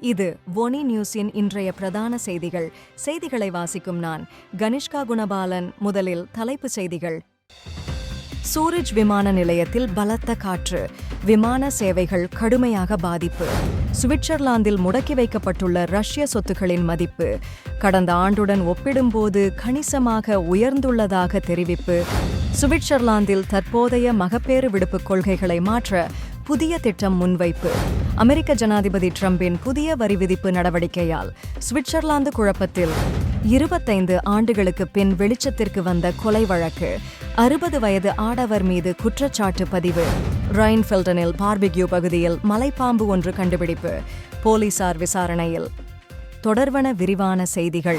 இது ஒனி நியூஸின் இன்றைய பிரதான செய்திகள். செய்திகளை வாசிக்கும் நான் கனிஷ்கா குணபாலன். முதலில் தலைப்புச் செய்திகள். சூரிஜ் விமான நிலையத்தில் பலத்த காற்று. விமான சேவைகள் கடுமையாக பாதிப்பு. சுவிட்சர்லாந்தில் முடக்கி வைக்கப்பட்டுள்ள ரஷ்ய சொத்துக்களின் மதிப்பு. கடந்த ஆண்டுடன் ஒப்பிடும்போது கணிசமாக உயர்ந்துள்ளதாக தெரிவிப்பு. சுவிட்சர்லாந்தில் தற்போதைய மகப்பேறு விடுப்பு கொள்கைகளை மாற்ற புதிய திட்டம் முன்வைப்பு. அமெரிக்க ஜனாதிபதி ட்ரம்பின் புதிய வரி விதிப்பு நடவடிக்கையால் சுவிட்சர்லாந்து குழப்பத்தில் இருபத்தைந்து ஆண்டுகளுக்கு பின் வெளிச்சத்திற்கு வந்த கொலை வழக்கு அறுபது வயது ஆடவர் மீது குற்றச்சாட்டு பதிவு. ரைன்ஃபெல்டனில் பார்பிக்யூ பகுதியில் மலைப்பாம்பு ஒன்று கண்டுபிடிப்பு போலீசார் விசாரணையில். தொடர்வன விரிவான செய்திகள்.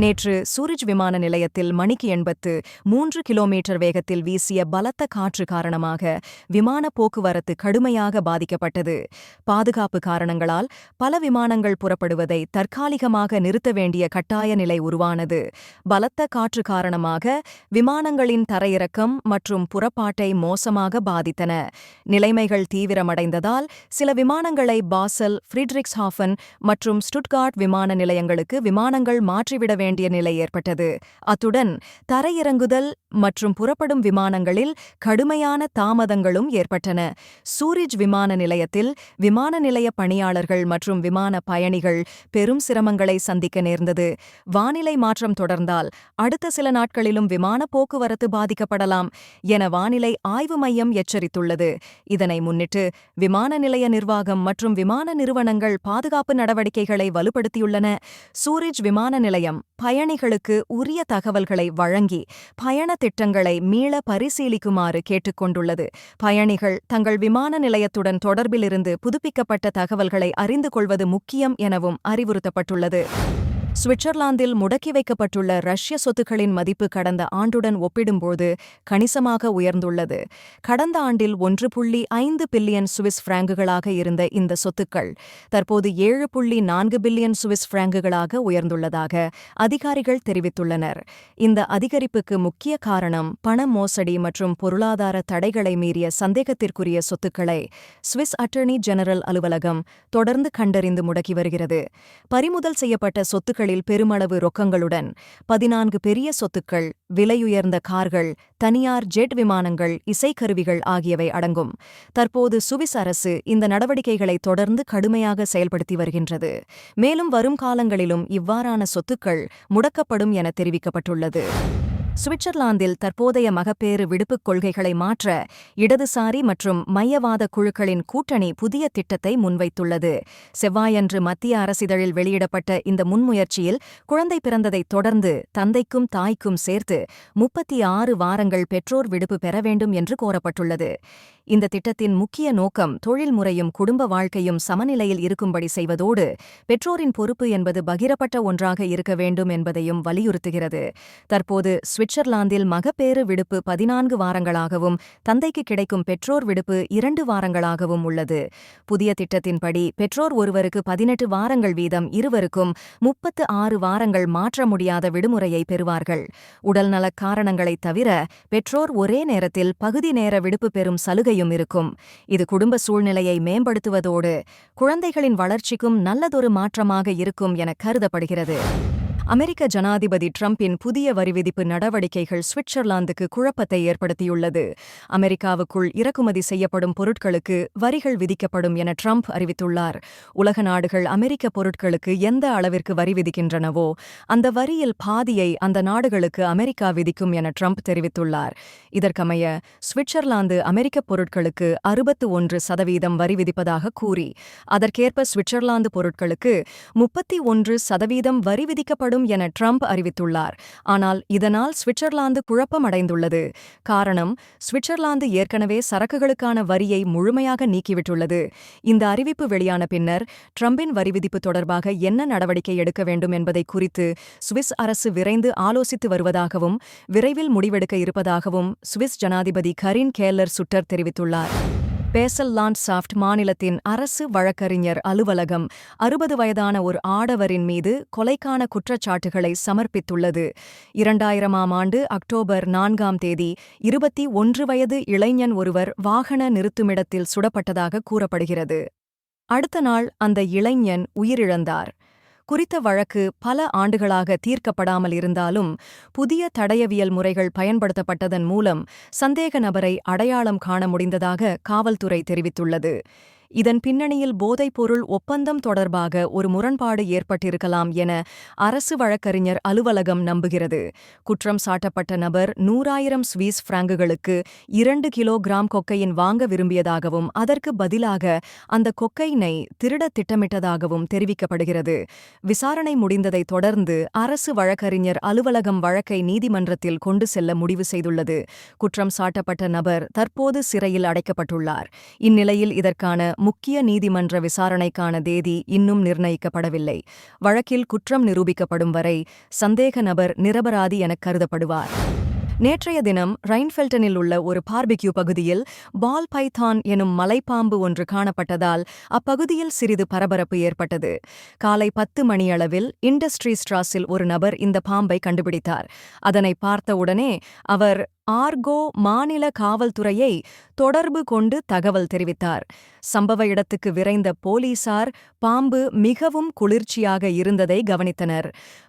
நேற்று சூரிஜ் விமான நிலையத்தில் மணிக்கு எண்பத்து மூன்று கிலோமீட்டர் வேகத்தில் வீசிய பலத்த காற்று காரணமாக விமான போக்குவரத்து கடுமையாக பாதிக்கப்பட்டது. பாதுகாப்பு காரணங்களால் பல விமானங்கள் புறப்படுவதை தற்காலிகமாக நிறுத்த வேண்டிய கட்டாய நிலை உருவானது. பலத்த காற்று காரணமாக விமானங்களின் தரையிறக்கம் மற்றும் புறப்பாட்டை மோசமாக பாதித்தன. நிலைமைகள் தீவிரமடைந்ததால் சில விமானங்களை பாசல் ஃப்ரிட்ரிக்ஸ்ஹாஃபன் மற்றும் ஸ்டுட்கார்ட் விமான நிலையங்களுக்கு விமானங்கள் மாற்றிவிட வேண்டிய நிலை ஏற்பட்டது. அத்துடன் தரையிறங்குதல் மற்றும் புறப்படும் விமானங்களில் கடுமையான தாமதங்களும் ஏற்பட்டன. சூரிஜ் விமான நிலையத்தில் விமான நிலைய பணியாளர்கள் மற்றும் விமான பயணிகள் பெரும் சிரமங்களை சந்திக்க நேர்ந்தது. வானிலை மாற்றம் தொடர்ந்தால் அடுத்த சில நாட்களிலும் விமான போக்குவரத்து பாதிக்கப்படலாம் என வானிலை ஆய்வு மையம் எச்சரித்துள்ளது. இதனை முன்னிட்டு விமான நிலைய நிர்வாகம் மற்றும் விமான நிறுவனங்கள் பாதுகாப்பு நடவடிக்கைகளை வலுப்படுத்தியுள்ளன. சூரிஜ் விமான நிலையம் பயணிகளுக்கு உரிய தகவல்களை வழங்கி பயண திட்டங்களை மீள பரிசீலிக்குமாறு கேட்டுக்கொண்டுள்ளது. பயணிகள் தங்கள் விமான நிலையத்துடன் தொடர்பிலிருந்து புதுப்பிக்கப்பட்ட தகவல்களை அறிந்து கொள்வது முக்கியம் எனவும் அறிவுறுத்தப்பட்டுள்ளது. சுவிட்சர்லாந்தில் முடக்கி வைக்கப்பட்டுள்ள ரஷ்ய சொத்துக்களின் மதிப்பு கடந்த ஆண்டுடன் ஒப்பிடும்போது கணிசமாக உயர்ந்துள்ளது. கடந்த ஆண்டில் ஒன்று புள்ளி ஐந்து பில்லியன் சுவிஸ் பிராங்குகளாக இருந்த இந்த சொத்துக்கள் தற்போது ஏழு புள்ளி நான்கு பில்லியன் சுவிஸ் பிராங்குகளாக உயர்ந்துள்ளதாக அதிகாரிகள் தெரிவித்துள்ளனர். இந்த அதிகரிப்புக்கு முக்கிய காரணம் பண மோசடி மற்றும் பொருளாதார தடைகளை மீறிய சந்தேகத்திற்குரிய சொத்துக்களை சுவிஸ் அட்டர்னி ஜெனரல் அலுவலகம் தொடர்ந்து கண்டறிந்து முடக்கி வருகிறது. பறிமுதல் செய்யப்பட்ட சொத்துக்களில் பெருமளவு ரொக்கங்களுடன் பதினான்கு பெரிய சொத்துக்கள் விலையுயர்ந்த கார்கள் தனியார் ஜெட் விமானங்கள் இசைக்கருவிகள் ஆகியவை அடங்கும். தற்போது சுவிஸ் அரசு இந்த நடவடிக்கைகளை தொடர்ந்து கடுமையாக செயல்படுத்தி வருகின்றது. மேலும் வரும் காலங்களிலும் இவ்வாறான சொத்துக்கள் முடக்கப்படும் என தெரிவிக்கப்பட்டுள்ளது. சுவிட்சர்லாந்தில் தற்போதைய மகப்பேறு விடுப்புக் கொள்கைகளை மாற்ற இடதுசாரி மற்றும் மையவாத குழுக்களின் கூட்டணி புதிய திட்டத்தை முன்வைத்துள்ளது. செவ்வாயன்று மத்திய அரசிதழில் வெளியிடப்பட்ட இந்த முன்முயற்சியில் குழந்தை பிறந்ததைத் தொடர்ந்து தந்தைக்கும் தாய்க்கும் சேர்த்து முப்பத்தி ஆறு வாரங்கள் பெற்றோர் விடுப்பு பெற வேண்டும் என்று கோரப்பட்டுள்ளது. இந்த திட்டத்தின் முக்கிய நோக்கம் தொழில் முறையும் குடும்ப வாழ்க்கையும் சமநிலையில் இருக்கும்படி செய்வதோடு பெற்றோரின் பொறுப்பு என்பது பகிரப்பட்ட ஒன்றாக இருக்க வேண்டும் என்பதையும் வலியுறுத்துகிறது. தற்போது சுவிட்சர்லாந்தில் மகப்பேறு விடுப்பு பதினான்கு வாரங்களாகவும் தந்தைக்கு கிடைக்கும் பெற்றோர் விடுப்பு இரண்டு வாரங்களாகவும் உள்ளது. புதிய திட்டத்தின்படி பெற்றோர் ஒருவருக்கு பதினெட்டு வாரங்கள் வீதம் இருவருக்கும் முப்பத்து ஆறு வாரங்கள் மாற்ற முடியாத விடுமுறையை பெறுவார்கள். உடல்நலக் காரணங்களைத் தவிர பெற்றோர் ஒரே நேரத்தில் பகுதி நேர விடுப்பு பெறும் சலுகையும் இருக்கும். இது குடும்ப சூழ்நிலையை மேம்படுத்துவதோடு குழந்தைகளின் வளர்ச்சிக்கும் நல்லதொரு மாற்றமாக இருக்கும் என கருதப்படுகிறது. அமெரிக்க ஜனாதிபதி ட்ரம்பின் புதிய வரிவிதிப்பு நடவடிக்கைகள் சுவிட்சர்லாந்துக்கு குழப்பத்தை ஏற்படுத்தியுள்ளது. அமெரிக்காவுக்குள் இறக்குமதி செய்யப்படும் பொருட்களுக்கு வரிகள் விதிக்கப்படும் என ட்ரம்ப் அறிவித்துள்ளார். உலக நாடுகள் அமெரிக்க பொருட்களுக்கு எந்த அளவிற்கு வரி விதிக்கின்றனவோ அந்த வரியில் பாதியை அந்த நாடுகளுக்கு அமெரிக்கா விதிக்கும் என ட்ரம்ப் தெரிவித்துள்ளார். இதற்கமைய சுவிட்சர்லாந்து அமெரிக்க பொருட்களுக்கு அறுபத்து ஒன்று சதவீதம் வரி விதிப்பதாக கூறி அதற்கேற்ப சுவிட்சர்லாந்து பொருட்களுக்கு முப்பத்தி ஒன்று சதவீதம் வரி விதிக்கப்படும் என ட்ரம்ப் அறிவித்துள்ளார். ஆனால் இதனால் சுவிட்சர்லாந்து குழப்பமடைந்துள்ளது. காரணம் சுவிட்சர்லாந்து ஏற்கனவே சரக்குகளுக்கான வரியை முழுமையாக நீக்கிவிட்டுள்ளது. இந்த அறிவிப்பு வெளியான பின்னர் ட்ரம்பின் வரி விதிப்பு தொடர்பாக என்ன நடவடிக்கை எடுக்க வேண்டும் என்பதை குறித்து சுவிஸ் அரசு விரைந்து ஆலோசித்து வருவதாகவும் விரைவில் முடிவெடுக்க இருப்பதாகவும் சுவிஸ் ஜனாதிபதி கரின் கேல்லர் சுட்டர் தெரிவித்துள்ளார். பேசல் லாண்ட்சாஃப்ட் மாநிலத்தின் அரசு வழக்கறிஞர் அலுவலகம் அறுபது வயதான ஒரு ஆடவரின் மீது கொலைக்கான குற்றச்சாட்டுகளை சமர்ப்பித்துள்ளது. இரண்டாயிரமாம் ஆண்டு அக்டோபர் நான்காம் தேதி இருபத்தி ஒன்று வயது இளைஞன் ஒருவர் வாகன நிறுத்துமிடத்தில் சுடப்பட்டதாக கூறப்படுகிறது. அடுத்த நாள் அந்த இளைஞன் உயிரிழந்தார். குறித்த வழக்கு பல ஆண்டுகளாக தீர்க்கப்படாமல் இருந்தாலும் புதிய தடயவியல் முறைகள் பயன்படுத்தப்பட்டதன் மூலம் சந்தேக நபரை அடையாளம் காண முடிந்ததாக காவல்துறை தெரிவித்துள்ளது. இதன் பின்னணியில் போதைப்பொருள் ஒப்பந்தம் தொடர்பாக ஒரு முரண்பாடு ஏற்பட்டிருக்கலாம் என அரசு வழக்கறிஞர் அலுவலகம் நம்புகிறது. குற்றம் சாட்டப்பட்ட நபர் நூறாயிரம் ஸ்வீஸ் பிராங்குகளுக்கு இரண்டு கிலோகிராம் கொக்கையின் வாங்க விரும்பியதாகவும் அதற்கு பதிலாக அந்த கொக்கைனை திருட திட்டமிட்டதாகவும் தெரிவிக்கப்படுகிறது. விசாரணை முடிந்ததைத் தொடர்ந்து அரசு வழக்கறிஞர் அலுவலகம் வழக்கை நீதிமன்றத்தில் கொண்டு செல்ல முடிவு செய்துள்ளது. குற்றம் சாட்டப்பட்ட நபர் தற்போது சிறையில் அடைக்கப்பட்டுள்ளார். இந்நிலையில் இதற்கான முக்கிய நீதிமன்ற விசாரணைக்கான தேதி இன்னும் நிர்ணயிக்கப்படவில்லை. வழக்கில் குற்றம் நிரூபிக்கப்படும் வரை சந்தேக நபர் நிரபராதி எனக் கருதப்படுவார். நேற்றைய தினம் ரைன்ஃபெல்டனில் உள்ள ஒரு பார்பிக்யூ பகுதியில் பால் பைத்தான் எனும் மலைப்பாம்பு ஒன்று காணப்பட்டதால் அப்பகுதியில் சிறிது பரபரப்பு ஏற்பட்டது. காலை பத்து மணியளவில் இண்டஸ்ட்ரி ஸ்ட்ராஸில் ஒரு நபர் இந்த பாம்பை கண்டுபிடித்தார். அதனை பார்த்தவுடனே அவர் ஆர்கோ மாநில காவல்துறையை தொடர்பு கொண்டு தகவல் தெரிவித்தார். சம்பவ இடத்துக்கு விரைந்த போலீசார் பாம்பு மிகவும் குளிர்ச்சியாக இருந்ததை கவனித்தனர்.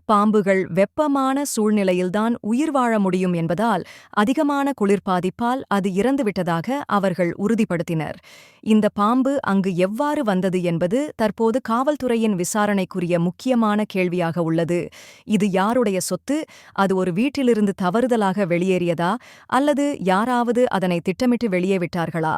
பாம்புகள் வெப்பமான சூழ்நிலையில்தான் உயிர் வாழ முடியும் என்பதால் அதிகமான குளிர் பாதிப்பால் அது இறந்துவிட்டதாக அவர்கள் உறுதிப்படுத்தினர். இந்த பாம்பு அங்கு எவ்வாறு வந்தது என்பது தற்போது காவல்துறையின் விசாரணைக்குரிய முக்கியமான கேள்வியாக உள்ளது. இது யாருடைய சொத்து? அது ஒரு வீட்டிலிருந்து தவறுதலாக வெளியேறியதா? அல்லது யாராவது அதனை திட்டமிட்டு வெளியே விட்டார்களா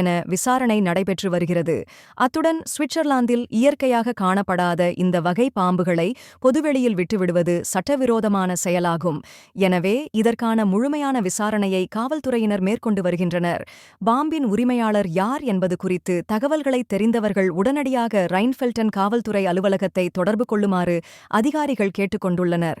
என விசாரணை நடைபெற்று வருகிறது. அத்துடன் சுவிட்சர்லாந்தில் இயற்கையாக காணப்படாத இந்த வகை பாம்புகளை பொதுவெளியில் விட்டுவிடுவது சட்டவிரோதமான செயலாகும். எனவே இதற்கான முழுமையான விசாரணையை காவல்துறையினர் மேற்கொண்டு வருகின்றனர். பாம்பின் உரிமையாளர் யார் என்பது குறித்து தகவல்களை தெரிந்தவர்கள் உடனடியாக ரைன்ஃபெல்டன் காவல்துறை அலுவலகத்தை தொடர்பு கொள்ளுமாறு அதிகாரிகள் கேட்டுக்கொண்டுள்ளனர்.